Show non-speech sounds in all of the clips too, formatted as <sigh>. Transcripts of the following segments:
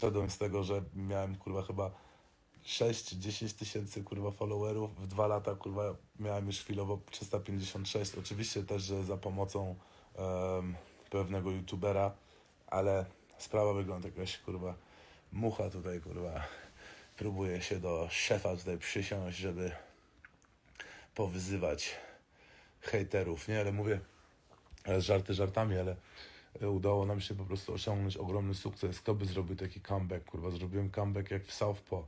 wyszedłem z tego, że miałem kurwa chyba 6-10 tysięcy kurwa followerów. W dwa lata kurwa miałem już chwilowo 356. Oczywiście też, że za pomocą em, pewnego youtubera, ale sprawa wygląda jakaś kurwa mucha tutaj kurwa próbuje się do szefa tutaj przysiąść, żeby powyzywać hejterów, nie? Ale mówię, żarty żartami, ale udało nam się po prostu osiągnąć ogromny sukces. Kto by zrobił taki comeback, kurwa? Zrobiłem comeback jak w Southpaw.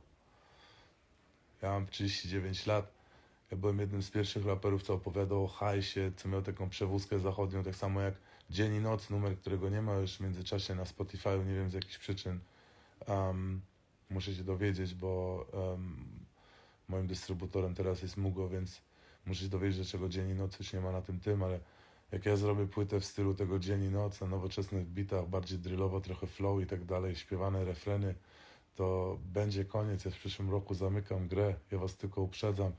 Ja mam 39 lat. Ja byłem jednym z pierwszych raperów, co opowiadał o hajsie, co miał taką przewózkę zachodnią, tak samo jak Dzień i Noc, numer, którego nie ma już w międzyczasie na Spotify'u, nie wiem z jakichś przyczyn. Um, muszę się dowiedzieć, bo um, moim dystrybutorem teraz jest Mugo, więc muszę się dowiedzieć, dlaczego Dzień i Noc już nie ma na tym tym, ale jak ja zrobię płytę w stylu tego Dzień i Noc, na nowoczesnych bitach, bardziej drillowo, trochę flow i tak dalej, śpiewane refreny, to będzie koniec. Ja w przyszłym roku zamykam grę, ja was tylko uprzedzam.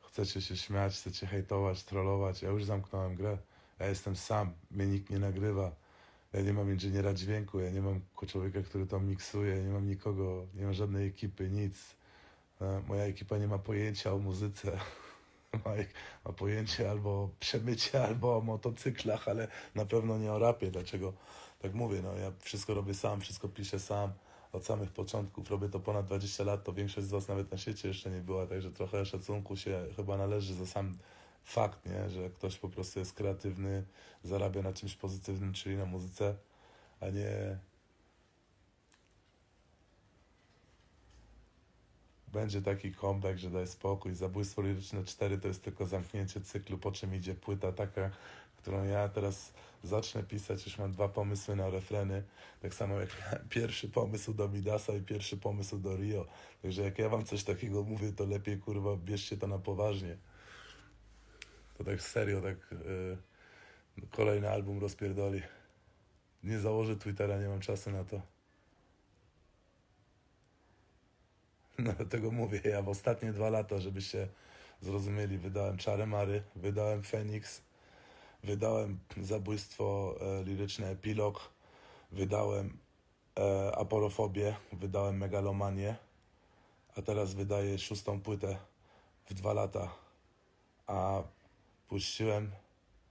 Chcecie się śmiać, chcecie hejtować, trollować, ja już zamknąłem grę. Ja jestem sam, mnie nikt nie nagrywa. Ja nie mam inżyniera dźwięku, ja nie mam człowieka, który to miksuje, nie mam nikogo, nie mam żadnej ekipy, nic. E, Moja ekipa nie ma pojęcia o muzyce. Ma, pojęcie albo o przemycie, <laughs> albo o motocyklach, ale na pewno nie o rapie. Dlaczego tak mówię? No, ja wszystko robię sam, wszystko piszę sam. Od samych początków robię to ponad 20 lat, to większość z Was nawet na świecie jeszcze nie była, także trochę szacunku się chyba należy za sam fakt, nie? że ktoś po prostu jest kreatywny, zarabia na czymś pozytywnym, czyli na muzyce, a nie będzie taki comeback, że daj spokój. Zabójstwo liryczne 4 to jest tylko zamknięcie cyklu, po czym idzie płyta taka, którą ja teraz zacznę pisać. Już mam dwa pomysły na refreny. Tak samo jak <laughs> pierwszy pomysł do Midasa i pierwszy pomysł do Rio. Także jak ja wam coś takiego mówię, to lepiej kurwa bierzcie to na poważnie. To tak serio, tak yy, kolejny album rozpierdoli. Nie założę Twittera, nie mam czasu na to. <laughs> No dlatego mówię, ja w ostatnie dwa lata, żebyście zrozumieli, wydałem Czary Mary, wydałem Phoenix, wydałem Zabójstwo e, Liryczne Epilog, wydałem e, Aporofobię, wydałem Megalomanię, a teraz wydaję szóstą płytę w dwa lata, a puściłem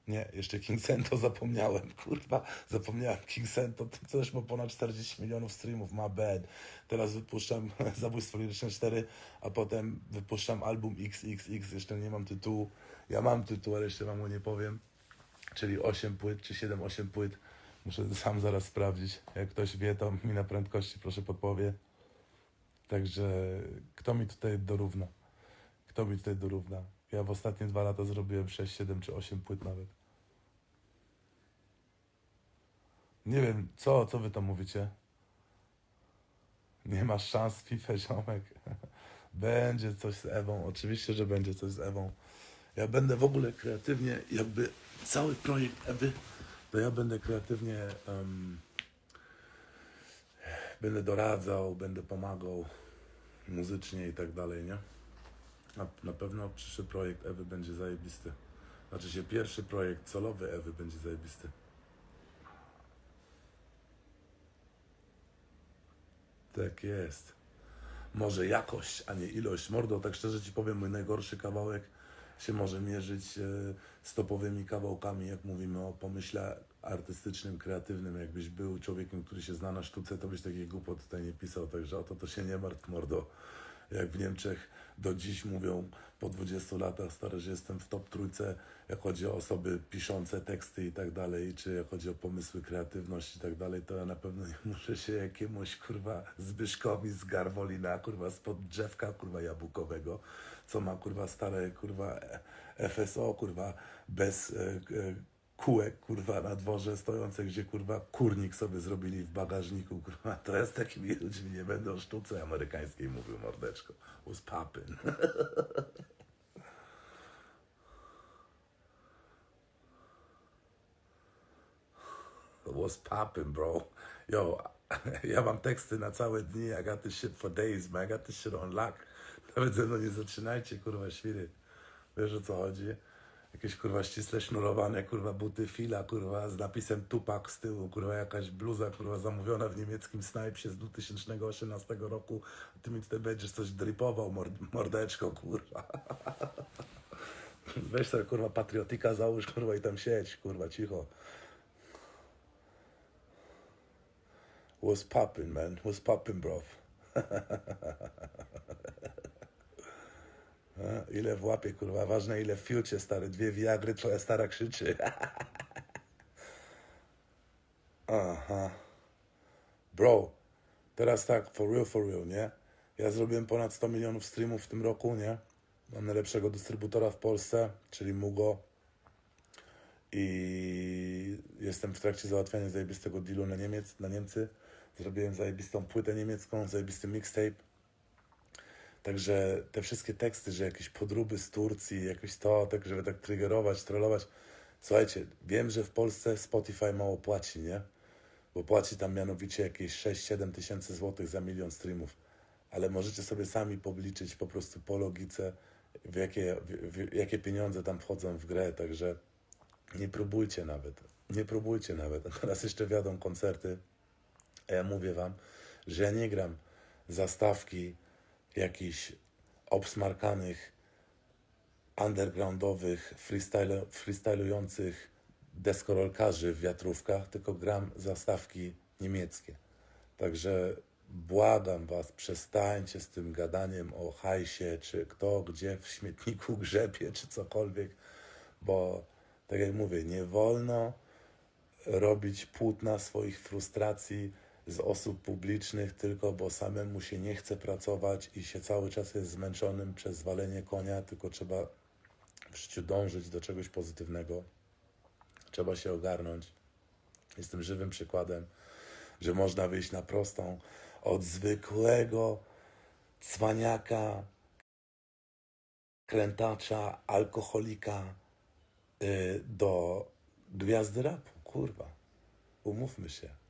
nie, jeszcze King Sento zapomniałem, kurwa, zapomniałem King Sento, to też ma ponad 40 milionów streamów, ma bad. Teraz wypuszczam <laughs> Zabójstwo Liryczne 4, a potem wypuszczam album XXX, jeszcze nie mam tytułu. Ja mam tytuł, ale jeszcze wam go nie powiem. Czyli 8 płyt, czy 7-8 płyt. Muszę sam zaraz sprawdzić. Jak ktoś wie, to mi na prędkości proszę podpowie. Także kto mi tutaj dorówna? Kto mi tutaj dorówna? Ja w ostatnie dwa lata zrobiłem 6, 7 czy 8 płyt nawet. Nie wiem, co, co wy tam mówicie? Nie masz szans FIFA, ziomek. <laughs> Będzie coś z Ewą. Oczywiście, że będzie coś z Ewą. Ja będę w ogóle kreatywnie, jakby cały projekt Ewy, to ja będę kreatywnie em, będę doradzał, będę pomagał muzycznie i tak dalej, nie? Na, na pewno przyszły projekt Ewy będzie zajebisty. Znaczy się pierwszy projekt solowy Ewy będzie zajebisty. Tak jest. Może jakość, a nie ilość. Mordo, tak szczerze ci powiem, mój najgorszy kawałek się może mierzyć e, z topowymi kawałkami, jak mówimy o pomyśle artystycznym, kreatywnym. Jakbyś był człowiekiem, który się zna na sztuce, to byś takich głupot tutaj nie pisał. Także o to to się nie martw, mordo. Jak w Niemczech do dziś mówią po 20 latach, stary, że jestem w top trójce, jak chodzi o osoby piszące teksty i tak dalej, czy jak chodzi o pomysły, kreatywność i tak dalej, to ja na pewno nie <laughs> muszę się jakiemuś, kurwa, Zbyszkowi z Garwolina, kurwa, spod drzewka, kurwa, jabłkowego, co ma, kurwa, stare, kurwa, FSO, kurwa, bez e, e, kółek, kurwa, na dworze stojące, gdzie, kurwa, kurnik sobie zrobili w bagażniku, kurwa, to ja z takimi ludźmi nie będę o sztuce amerykańskiej mówił, mordeczko. Was poppin'. Was poppin', bro. Yo, ja mam teksty na całe dni, I got this shit for days, man. I got this shit on lock. Nawet ze mną nie zaczynajcie, kurwa, świry. Wiesz o co chodzi? Jakieś kurwa ścisle sznurowane, kurwa buty fila, kurwa z napisem Tupac z tyłu, kurwa jakaś bluza, kurwa zamówiona w niemieckim Snipsie z 2018 roku. Ty mi tutaj będziesz coś dripował, mord- mordeczko, kurwa. <laughs> Weź sobie kurwa patriotika, załóż kurwa i tam siedź, kurwa, cicho. What's poppin', man? What's poppin', bro? <laughs> Ile w łapie, kurwa, ważne ile w fiucie, stary. Dwie wiagry, twoja stara krzyczy. <laughs> Aha. Bro, teraz tak, for real, for real, nie? Ja zrobiłem ponad 100 milionów streamów w tym roku, nie? Mam najlepszego dystrybutora w Polsce, czyli Mugo. I jestem w trakcie załatwiania zajebistego dealu na Niemiec, na Niemcy. Zrobiłem zajebistą płytę niemiecką, zajebisty mixtape. Także te wszystkie teksty, że jakieś podróby z Turcji, jakieś to, tak żeby tak triggerować, trollować. Słuchajcie, wiem, że w Polsce Spotify mało płaci, nie? Bo płaci tam mianowicie jakieś 6-7 tysięcy złotych za milion streamów. Ale możecie sobie sami pobliczyć po prostu po logice, w jakie, w, w, jakie pieniądze tam wchodzą w grę. Także nie próbujcie nawet. Nie próbujcie nawet. A <laughs> teraz jeszcze wiadą koncerty. A ja mówię wam, że ja nie gram zastawki jakichś obsmarkanych, undergroundowych, freestylujących deskorolkarzy w wiatrówkach, tylko gram zastawki niemieckie. Także błagam was, przestańcie z tym gadaniem o hajsie, czy kto gdzie w śmietniku <laughs> grzebie, czy cokolwiek, bo tak jak mówię, nie wolno robić płótna swoich frustracji z osób publicznych, tylko bo samemu się nie chce pracować i się cały czas jest zmęczonym przez walenie konia, tylko trzeba w życiu dążyć do czegoś pozytywnego. Trzeba się ogarnąć. Jestem żywym przykładem, że można wyjść na prostą od zwykłego cwaniaka, krętacza, alkoholika y, do gwiazdy rapu. Kurwa, umówmy się.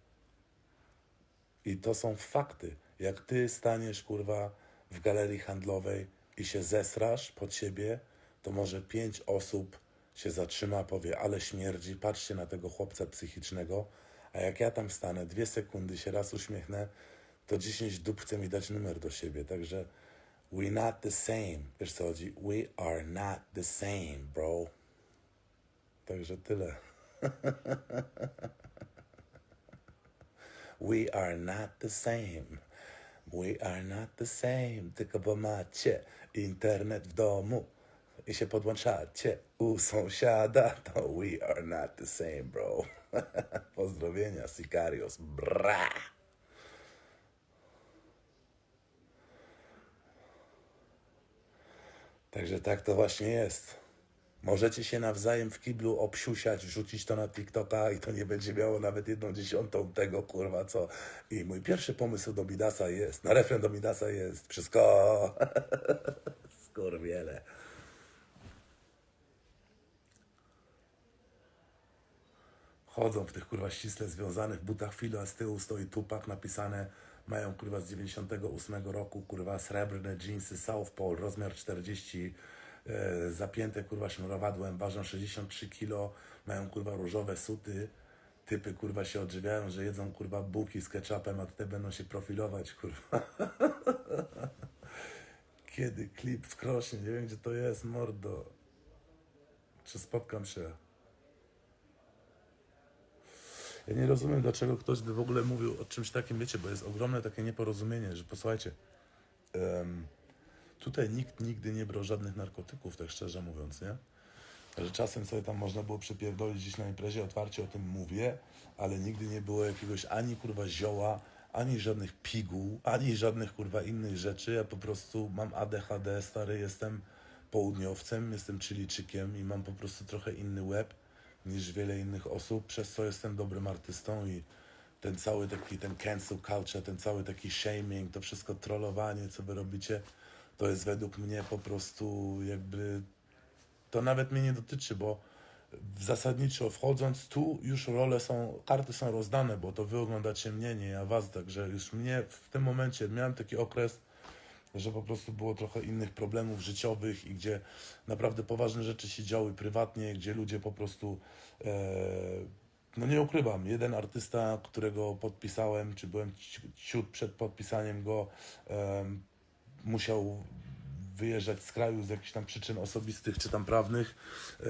I to są fakty. Jak ty staniesz, kurwa, w galerii handlowej i się zesrasz pod siebie, to może pięć osób się zatrzyma, powie, ale śmierdzi, patrzcie na tego chłopca psychicznego, a jak ja tam stanę, dwie sekundy się raz uśmiechnę, to dziesięć dup chce mi dać numer do siebie. Także we not the same. Wiesz co chodzi? We are not the same, bro. Także tyle. <laughs> We are not the same. We are not the same. Tylko bo macie internet w domu i się podłączacie u sąsiada, to we are not the same, bro. <laughs> Pozdrowienia, Sicarios. Bra! Także tak to właśnie jest. Możecie się nawzajem w kiblu obsiusiać, wrzucić to na TikToka i to nie będzie miało nawet jedną dziesiątą tego, kurwa, co. I mój pierwszy pomysł do Midasa jest, na refren do Midasa jest, wszystko. <laughs> Skurwiele. Chodzą w tych kurwa ściśle związanych butach filo, a z tyłu stoi Tupac napisane, mają kurwa z 98 roku, kurwa srebrne jeansy Southpole, rozmiar 40, e, zapięte kurwa sznurowadłem, ważą 63 kilo, mają kurwa różowe suty, typy kurwa się odżywiają, że jedzą kurwa bułki z ketchupem, a tutaj będą się profilować kurwa. <laughs> Kiedy klip w Krośnie, nie wiem gdzie to jest, mordo. Czy spotkam się? Ja nie rozumiem, dlaczego ktoś by w ogóle mówił o czymś takim, wiecie, bo jest ogromne takie nieporozumienie, że posłuchajcie, em, tutaj nikt nigdy nie brał żadnych narkotyków, tak szczerze mówiąc, nie? Że czasem sobie tam można było przypierdolić gdzieś na imprezie, otwarcie o tym mówię, ale nigdy nie było jakiegoś ani kurwa zioła, ani żadnych piguł, ani żadnych kurwa innych rzeczy. Ja po prostu mam ADHD, stary, jestem południowcem, jestem chilijczykiem i mam po prostu trochę inny łeb niż wiele innych osób, przez co jestem dobrym artystą i ten cały taki, ten cancel culture, ten cały taki shaming, to wszystko trollowanie, co wy robicie, to jest według mnie po prostu jakby to nawet mnie nie dotyczy, bo zasadniczo wchodząc tu już role są, karty są rozdane, bo to wy oglądacie mnie, nie ja was, także już mnie w tym momencie miałem taki okres, że po prostu było trochę innych problemów życiowych i gdzie naprawdę poważne rzeczy się działy prywatnie, gdzie ludzie po prostu, e, no nie ukrywam, jeden artysta, którego podpisałem, czy byłem ci- ciut przed podpisaniem go, em, musiał wyjeżdżać z kraju z jakichś tam przyczyn osobistych czy tam prawnych. E,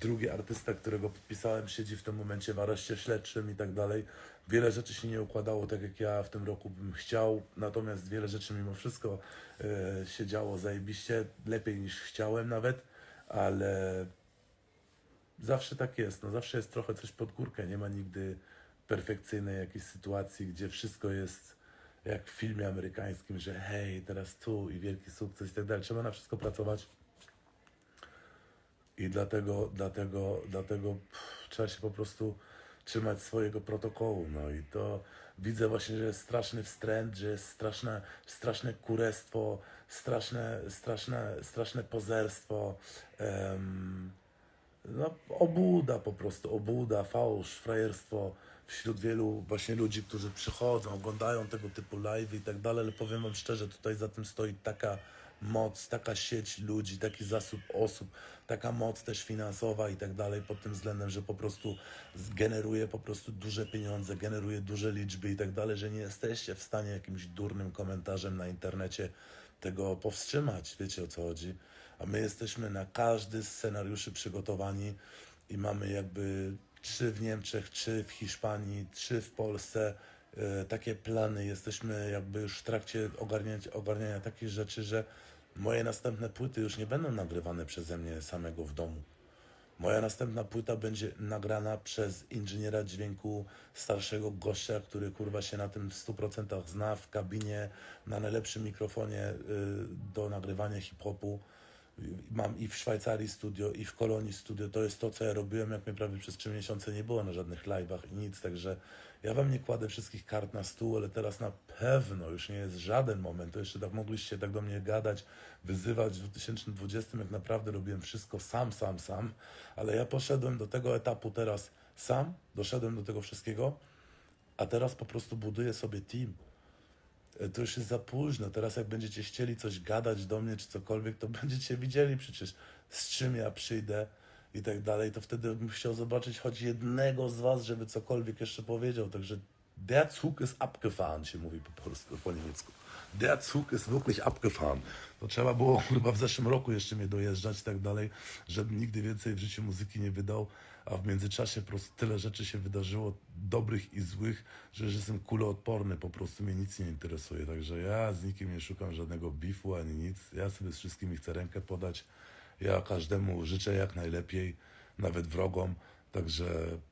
drugi artysta, którego podpisałem, siedzi w tym momencie w areszcie śledczym i tak dalej. Wiele rzeczy się nie układało tak, jak ja w tym roku bym chciał, natomiast wiele rzeczy mimo wszystko e, się działo zajebiście, lepiej niż chciałem nawet, ale zawsze tak jest, no zawsze jest trochę coś pod górkę, nie ma nigdy perfekcyjnej jakiejś sytuacji, gdzie wszystko jest jak w filmie amerykańskim, że hej, teraz tu i wielki sukces i tak dalej. Trzeba na wszystko pracować. I dlatego, dlatego, dlatego pff, trzeba się po prostu trzymać swojego protokołu. No i to widzę właśnie, że jest straszny wstręt, że jest straszne, straszne kurestwo, straszne, straszne, straszne pozerstwo. em, no, obuda po prostu, obuda, fałsz, frajerstwo wśród wielu właśnie ludzi, którzy przychodzą, oglądają tego typu live i tak dalej, ale powiem wam szczerze, tutaj za tym stoi taka moc, taka sieć ludzi, taki zasób osób, taka moc też finansowa i tak dalej pod tym względem, że po prostu generuje po prostu duże pieniądze, generuje duże liczby i tak dalej, że nie jesteście w stanie jakimś durnym komentarzem na internecie tego powstrzymać, wiecie o co chodzi. A my jesteśmy na każdy z scenariuszy przygotowani i mamy jakby trzy w Niemczech, trzy w Hiszpanii, trzy w Polsce. E, takie plany, jesteśmy jakby już w trakcie ogarniania, ogarniania takich rzeczy, że moje następne płyty już nie będą nagrywane przeze mnie samego w domu. Moja następna płyta będzie nagrana przez inżyniera dźwięku, starszego gościa, który kurwa się na tym w 100% zna w kabinie, na najlepszym mikrofonie y, do nagrywania hip-hopu. Mam i w Szwajcarii studio, i w Kolonii studio. To jest to, co ja robiłem, jak mnie prawie przez trzy miesiące nie było na żadnych live'ach i nic. Także ja wam nie kładę wszystkich kart na stół, ale teraz na pewno już nie jest żaden moment. To jeszcze tak mogliście tak do mnie gadać, wyzywać w 2020, jak naprawdę robiłem wszystko sam, sam, sam. Ale ja poszedłem do tego etapu teraz sam, doszedłem do tego wszystkiego, a teraz po prostu buduję sobie team to już jest za późno. Teraz jak będziecie chcieli coś gadać do mnie czy cokolwiek, to <laughs> będziecie widzieli przecież z czym ja przyjdę i tak dalej, to wtedy bym chciał zobaczyć choć jednego z was, żeby cokolwiek jeszcze powiedział. Także der Zug ist abgefahren, się mówi po polsku, po niemiecku. Der Zug ist wirklich abgefahren. To trzeba było <laughs> chyba w zeszłym roku jeszcze mnie dojeżdżać i tak dalej, żebym nigdy więcej w życiu muzyki nie wydał, a w międzyczasie po prostu tyle rzeczy się wydarzyło, dobrych i złych, że już jestem kuloodporny, po prostu mnie nic nie interesuje. Także ja z nikim nie szukam żadnego bifu ani nic. Ja sobie z wszystkimi chcę rękę podać. Ja każdemu życzę jak najlepiej, nawet wrogom. Także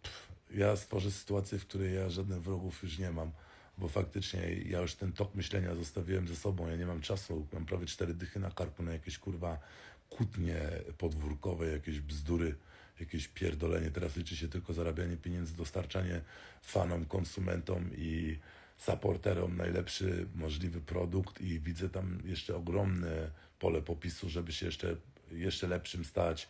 pff, ja stworzę sytuację, w której ja żadnych wrogów już nie mam, bo faktycznie ja już ten tok myślenia zostawiłem ze sobą. Ja nie mam czasu. Mam prawie cztery dychy na karku na jakieś kurwa kłótnie podwórkowe, jakieś bzdury, jakieś pierdolenie. Teraz liczy się tylko zarabianie pieniędzy, dostarczanie fanom, konsumentom i supporterom najlepszy możliwy produkt i widzę tam jeszcze ogromne pole popisu, żeby się jeszcze, jeszcze lepszym stać,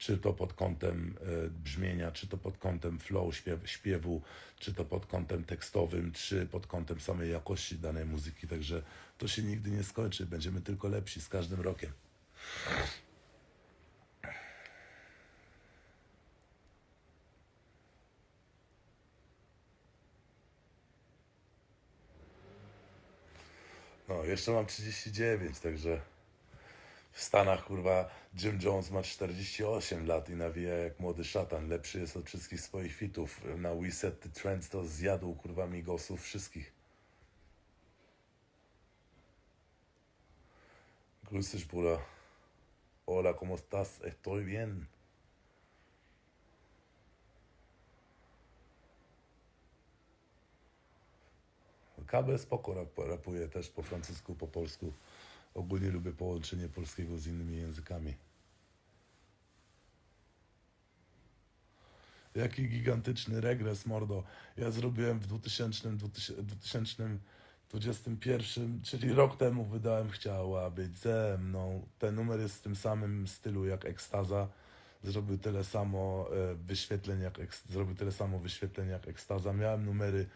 czy to pod kątem e, brzmienia, czy to pod kątem flow śpiew, śpiewu, czy to pod kątem tekstowym, czy pod kątem samej jakości danej muzyki. Także to się nigdy nie skończy. Będziemy tylko lepsi z każdym rokiem. No, jeszcze mam 39, także w Stanach, kurwa, Jim Jones ma 48 lat i nawija jak młody szatan. Lepszy jest od wszystkich swoich fitów. Na We Set The Trends to zjadł, kurwa, migosów wszystkich. Grüß dich, Bruder. Hola, ¿cómo estás? Estoy bien. KB spoko rap, rapuje też po francusku, po polsku. Ogólnie lubię połączenie polskiego z innymi językami. Jaki gigantyczny regres, mordo. Ja zrobiłem w 2000, 2000, 2021, czyli rok temu wydałem Chciała być ze mną. Ten numer jest w tym samym stylu jak Ekstaza. Zrobił tyle samo e, wyświetleń jak, zrobił tyle samo wyświetleń jak Ekstaza. Miałem numery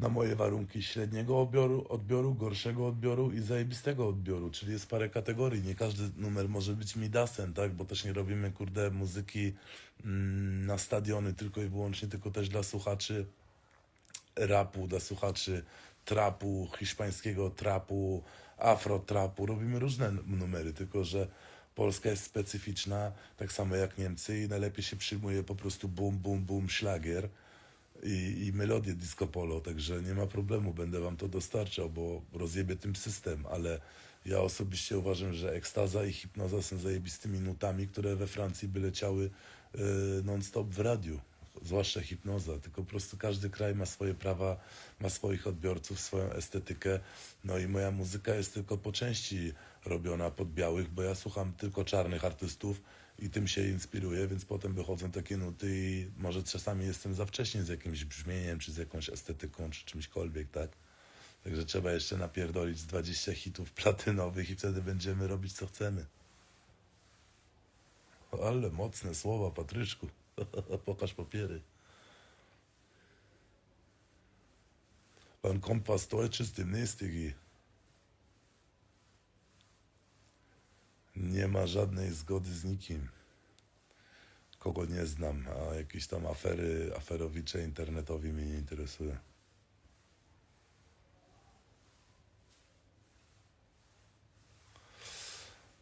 na moje warunki średniego odbioru, odbioru, gorszego odbioru i zajebistego odbioru, czyli jest parę kategorii. Nie każdy numer może być Midasem, tak? Bo też nie robimy, kurde, muzyki mm, na stadiony tylko i wyłącznie, tylko też dla słuchaczy rapu, dla słuchaczy trapu, hiszpańskiego trapu, afrotrapu. Robimy różne numery, tylko że Polska jest specyficzna, tak samo jak Niemcy i najlepiej się przyjmuje po prostu bum, bum, bum, szlagier i, i melodię disco polo, także nie ma problemu, będę wam to dostarczał, bo rozjebię tym system, ale ja osobiście uważam, że ekstaza i hipnoza są zajebistymi nutami, które we Francji by leciały e, non-stop w radiu, zwłaszcza hipnoza, tylko po prostu każdy kraj ma swoje prawa, ma swoich odbiorców, swoją estetykę, no i moja muzyka jest tylko po części robiona pod białych, bo ja słucham tylko czarnych artystów i tym się inspiruję, więc potem wychodzą takie nuty i może czasami jestem za wcześnie z jakimś brzmieniem, czy z jakąś estetyką, czy czymśkolwiek, tak? Także trzeba jeszcze napierdolić z 20 hitów <laughs> platynowych i wtedy będziemy robić co chcemy. Ale mocne słowa, Patryczku. <laughs> Pokaż papiery. Wann kommt was Deutsches demnächst, Digi? Nie ma żadnej zgody z nikim. Kogo nie znam, a jakieś tam afery, aferowicze internetowi mnie nie interesuje.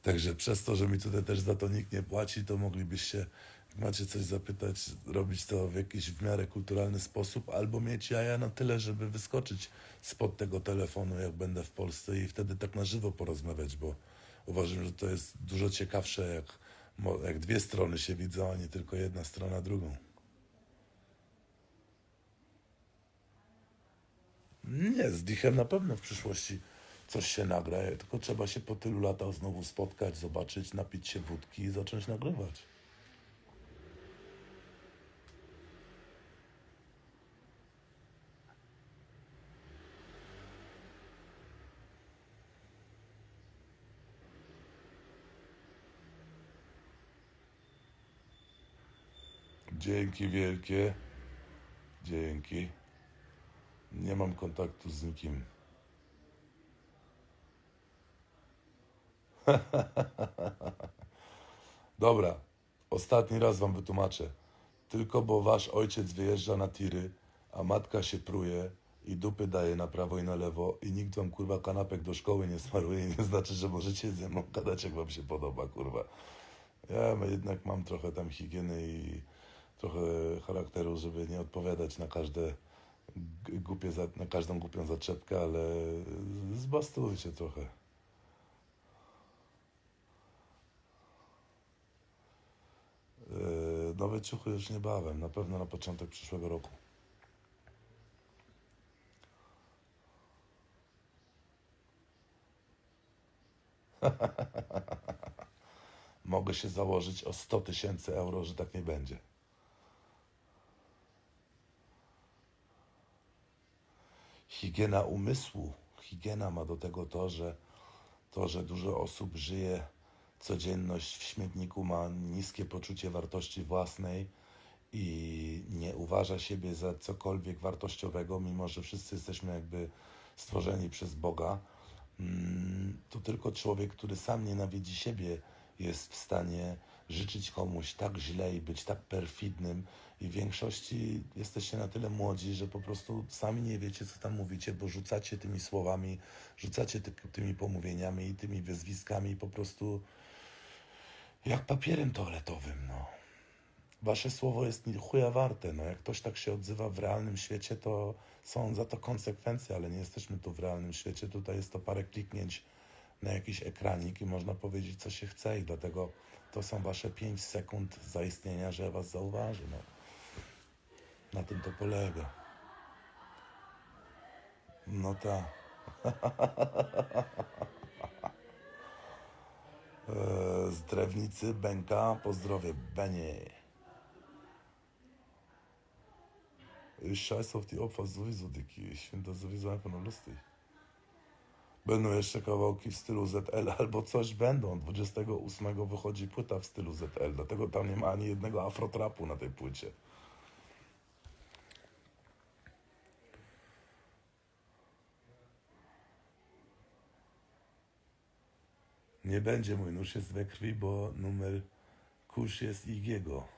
Także przez to, że mi tutaj też za to nikt nie płaci, to moglibyście, jak macie coś zapytać, robić to w jakiś w miarę kulturalny sposób, albo mieć jaja na tyle, żeby wyskoczyć spod tego telefonu, jak będę w Polsce i wtedy tak na żywo porozmawiać, bo uważam, że to jest dużo ciekawsze, jak, jak dwie strony się widzą, a nie tylko jedna strona drugą. Nie, z Dichem na pewno w przyszłości coś się nagra, tylko trzeba się po tylu latach znowu spotkać, zobaczyć, napić się wódki i zacząć nagrywać. Dzięki wielkie. Dzięki. Nie mam kontaktu z nikim. <laughs> Dobra, ostatni raz wam wytłumaczę. Tylko bo wasz ojciec wyjeżdża na tiry, a matka się pruje i dupy daje na prawo i na lewo i nikt wam kurwa kanapek do szkoły nie smaruje, nie znaczy, że możecie ze mną gadać jak wam się podoba, kurwa. Ja jednak mam trochę tam higieny i trochę charakteru, żeby nie odpowiadać na każde głupie, na każdą głupią zaczepkę, ale zbastujcie trochę. Yy, Nowe ciuchy już niebawem, na pewno na początek przyszłego roku. <laughs> Mogę się założyć o 100 tysięcy euro, że tak nie będzie. Higiena umysłu. Higiena ma do tego to, że to, że dużo osób żyje codzienność w śmietniku, ma niskie poczucie wartości własnej i nie uważa siebie za cokolwiek wartościowego, mimo że wszyscy jesteśmy jakby stworzeni przez Boga, mm, to tylko człowiek, który sam nienawidzi siebie, jest w stanie życzyć komuś tak źle i być tak perfidnym. I w większości jesteście na tyle młodzi, że po prostu sami nie wiecie, co tam mówicie, bo rzucacie tymi słowami, rzucacie ty, tymi pomówieniami i tymi wyzwiskami po prostu jak papierem toaletowym, no. Wasze słowo jest chuja warte, no. Jak ktoś tak się odzywa w realnym świecie, to są za to konsekwencje, ale nie jesteśmy tu w realnym świecie. Tutaj jest to parę kliknięć na jakiś ekranik i można powiedzieć, co się chce i dlatego to są wasze 5 sekund zaistnienia, że was zauważę, no. Na tym to polega. No tak. <laughs> Eee, Z drewnicy Benka, pozdrowie, Benie. Ich scheiß auf die Opfer sowieso, Dicky. Ich finde das sowieso einfach nur lustig. Będą jeszcze kawałki w stylu ZL albo coś będą. 28 wychodzi płyta w stylu ZL, dlatego tam nie ma ani jednego afrotrapu na tej płycie. Nie będzie mój nóż jest we krwi, bo numer kurz jest Igiego.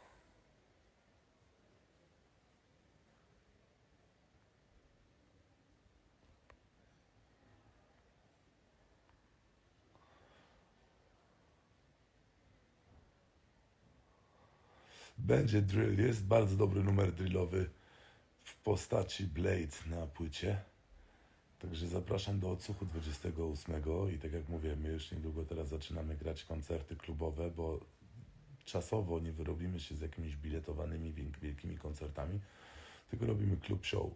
Będzie drill, jest bardzo dobry numer drillowy w postaci Blade na płycie. Także zapraszam do odsłuchu 28 i tak jak mówię, my już niedługo teraz zaczynamy grać koncerty klubowe, bo czasowo nie wyrobimy się z jakimiś biletowanymi wielk- wielkimi koncertami, tylko robimy klub show.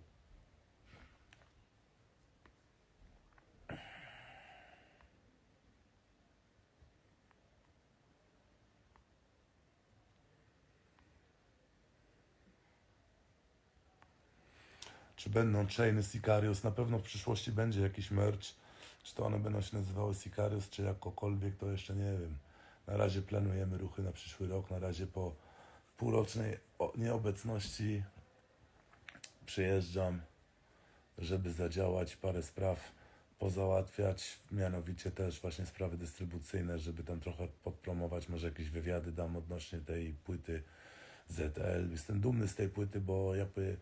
Czy będą chainy Sicarius? Na pewno w przyszłości będzie jakiś merch. Czy to one będą się nazywały Sicarius, czy jakokolwiek, to jeszcze nie wiem. Na razie planujemy ruchy na przyszły rok. Na razie po półrocznej nieobecności przyjeżdżam, żeby zadziałać, parę spraw pozałatwiać, mianowicie też właśnie sprawy dystrybucyjne, żeby tam trochę podpromować, może jakieś wywiady dam odnośnie tej płyty ZL. Jestem dumny z tej płyty, bo jakby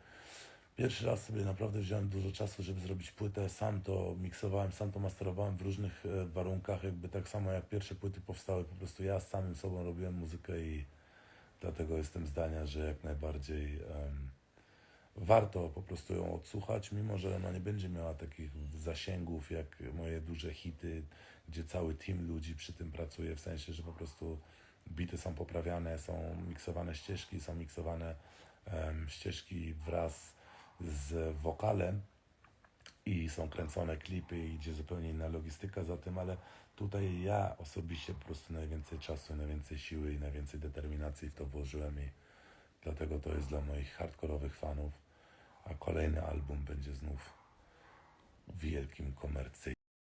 Pierwszy raz sobie naprawdę wziąłem dużo czasu, żeby zrobić płytę. Sam to miksowałem, sam to masterowałem w różnych e, warunkach. Jakby tak samo jak pierwsze płyty powstały, po prostu ja z samym sobą robiłem muzykę i dlatego jestem zdania, że jak najbardziej em, warto po prostu ją odsłuchać, mimo że ona nie będzie miała takich zasięgów jak moje duże hity, gdzie cały team ludzi przy tym pracuje, w sensie, że po prostu bity są poprawiane, są miksowane ścieżki, są miksowane em, ścieżki wraz z wokalem i są kręcone klipy i idzie zupełnie inna logistyka za tym, ale tutaj ja osobiście po prostu najwięcej czasu, najwięcej siły i najwięcej determinacji w to włożyłem i dlatego to jest dla moich hardkorowych fanów, a kolejny album będzie znów wielkim komercyjnym.